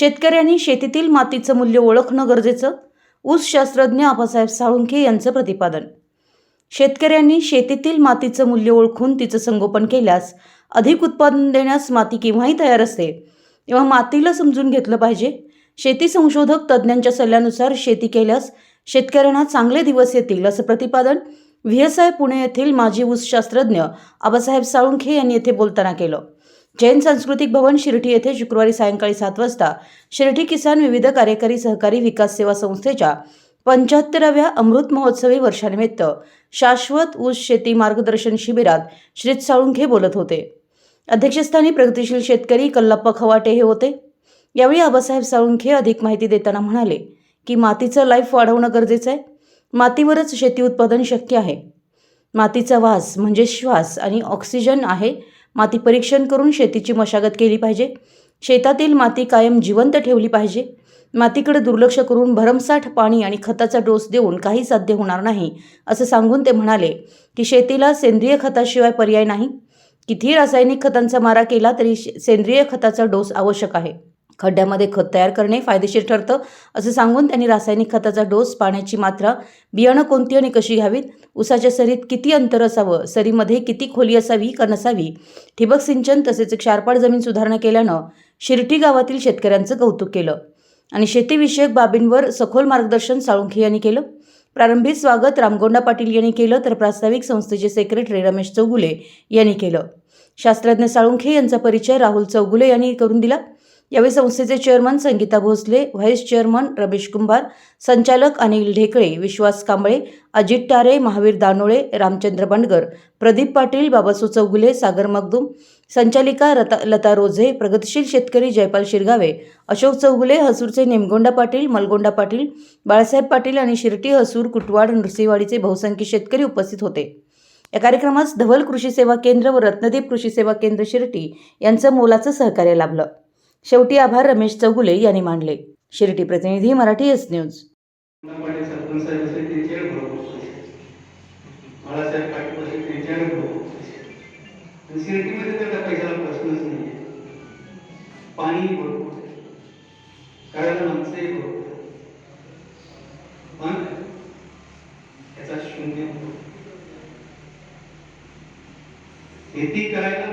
शेतकऱ्यांनी शेतीतील मातीचं मूल्य ओळखणं गरजेचं ऊस शास्त्रज्ञ आबासाहेब साळुंखे यांचं प्रतिपादन. शेतकऱ्यांनी शेतीतील मातीचं मूल्य ओळखून तिचं संगोपन केल्यास अधिक उत्पादन देण्यास माती केव्हाही तयार असते तेव्हा मातीला समजून घेतलं पाहिजे. शेती संशोधक तज्ज्ञांच्या सल्ल्यानुसार शेती केल्यास शेतकऱ्यांना चांगले दिवस येतील असं प्रतिपादन व्ही एस आय पुणे येथील माजी ऊस शास्त्रज्ञ आबासाहेब साळुंखे यांनी येथे बोलताना केलं. जैन सांस्कृतिक भवन शिर्डी येथे शुक्रवारी सायंकाळी सात वाजता शिर्डी किसान विविध कार्यकारी सहकारी विकास सेवा संस्थेच्या पंच्याहत्तराव्या अमृत महोत्सवी वर्षानिमित्त शाश्वत ऊस शेती मार्गदर्शन शिबिरात श्री साळुंखे बोलत होते. अध्यक्षस्थानी प्रगतिशील शेतकरी कल्लप्पा खवाटे हे होते. यावेळी आबासाहेब साळुंखे अधिक माहिती देताना म्हणाले की मातीचं लाईफ वाढवणं गरजेचं आहे. मातीवरच शेती उत्पादन शक्य आहे. मातीचा वास म्हणजे श्वास आणि ऑक्सिजन आहे माती परीक्षण करून शेतीची मशागत केली पाहिजे. शेतातील माती कायम जिवंत ठेवली पाहिजे. मातीकडे दुर्लक्ष करून भरमसाठ पाणी आणि खताचा डोस देऊन काही साध्य होणार नाही असं सांगून ते म्हणाले की शेतीला सेंद्रिय खताशिवाय पर्याय नाही. कितीही रासायनिक खतांचा मारा केला तरी सेंद्रिय खताचा डोस आवश्यक आहे. खड्ड्यामध्ये खत तयार करणे फायदेशीर ठरतं असं सांगून त्यांनी रासायनिक खताचा डोस पाण्याची मात्रा बियाणं कोणती आणि कशी घ्यावीत उसाच्या सरीत किती अंतर असावं सरीमध्ये किती खोली असावी का नसावी ठिबक सिंचन तसेच क्षारपाड जमीन सुधारणा केल्यानं शिर्टी गावातील शेतकऱ्यांचं कौतुक केलं. आणि शेतीविषयक बाबींवर सखोल मार्गदर्शन साळुंखे यांनी केलं. प्रारंभी स्वागत रामगोंडा पाटील यांनी केलं तर प्रास्ताविक संस्थेचे सेक्रेटरी रमेश चौगुले यांनी केलं. शास्त्रज्ञ साळुंखे यांचा परिचय राहुल चौगुले यांनी करून दिला. यावेळी संस्थेचे chairman Sangeeta Bhosale vice chairman Ramesh Kumbhar संचालक अनिल ढेकळे विश्वास कांबळे अजित टारे महावीर दानोळे रामचंद्र बंडगर प्रदीप पाटील बाबासू चौगुले सागर मगदूम संचालिका रता लता रोझे प्रगतशील शेतकरी जयपाल शिरगावे अशोक चौगुले हसूरचे नेमगोंडा पाटील मलगोंडा पाटील बाळासाहेब पाटील आणि शिर्टी हसूर कुटवाड नृसिंहवाडीचे बहुसंख्य शेतकरी उपस्थित होते. या कार्यक्रमास धवल कृषी सेवा केंद्र व रत्नदीप कृषी सेवा केंद्र शिर्टी यांचं मोलाचं सहकार्य लाभलं. शेवटी आभार रमेश चौगुले यांनी मानले. शिर्टी प्रतिनिधी मराठी एस न्यूज. पाणी पण शून्य शेती करायला